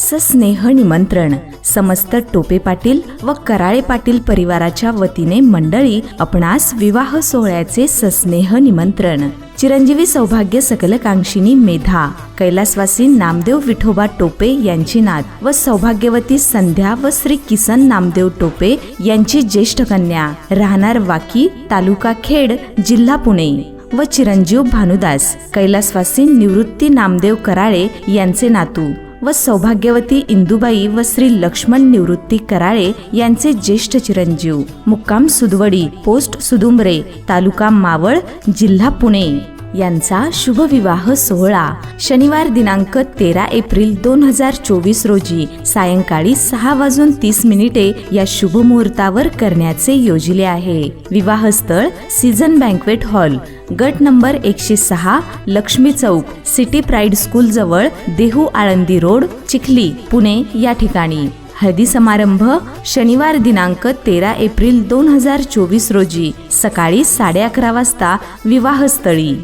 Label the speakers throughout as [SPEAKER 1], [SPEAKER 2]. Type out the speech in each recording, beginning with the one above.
[SPEAKER 1] सस्नेह निमंत्रण. समस्त टोपे पाटील व कराळे पाटील परिवाराच्या वतीने मंडळी आपणास विवाह सोहळ्याचे सस्नेह निमंत्रण. चिरंजीवी सौभाग्य सकलकांक्षिनी मेधा कैलासवासी नामदेव विठोबा टोपे यांची नात व सौभाग्यवती संध्या व श्री किसन नामदेव टोपे यांची ज्येष्ठ कन्या. राहणार वाकी तालुका खेड जिल्हा पुणे. व चिरंजीव भानुदास कैलासवासी निवृत्ती नामदेव कराळे यांचे नातू. व सौभाग्यवती इंदुबाई व श्री लक्ष्मण निवृत्ती कराळे यांचे ज्येष्ठ चिरंजीव. मुक्काम सुदवडी पोस्ट सुदुंबरे तालुका मावळ जिल्हा पुणे. यांचा शुभविवाह सोहळा. शनिवार दिनांक तेरा एप्रिल दोन हजार चोवीस रोजी सायंकाळी सहा वाजून तीस मिनिटे या शुभ मुहूर्तावर करण्याचे योजिले आहे. विवाहस्थळ सीझन बँकवेट हॉल. गट नंबर एकशे सहा लक्ष्मी चौक सिटी प्राईड स्कूल जवळ देहू आळंदी रोड चिखली पुणे या ठिकाणी. हळदी समारंभ शनिवार दिनांक तेरा एप्रिल दोन हजार चोवीस रोजी सकाळी साडे अकरा वाजता विवाहस्थळी.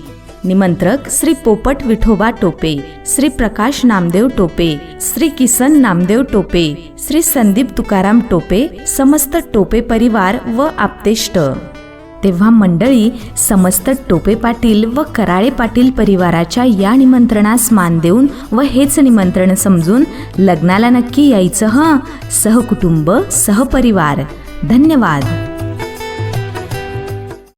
[SPEAKER 1] निमंत्रक श्री पोपट विठोबा टोपे श्री प्रकाश नामदेव टोपे श्री किसन नामदेव टोपे श्री संदीप तुकाराम टोपे समस्त टोपे परिवार व आप्तेष्ट. तेव्हा मंडळी समस्त टोपे पाटील व कराळे पाटील परिवाराच्या या निमंत्रणास मान देऊन व हेच निमंत्रण समजून लग्नाला नक्की यायचं हं? सहकुटुंब सहपरिवार. धन्यवाद.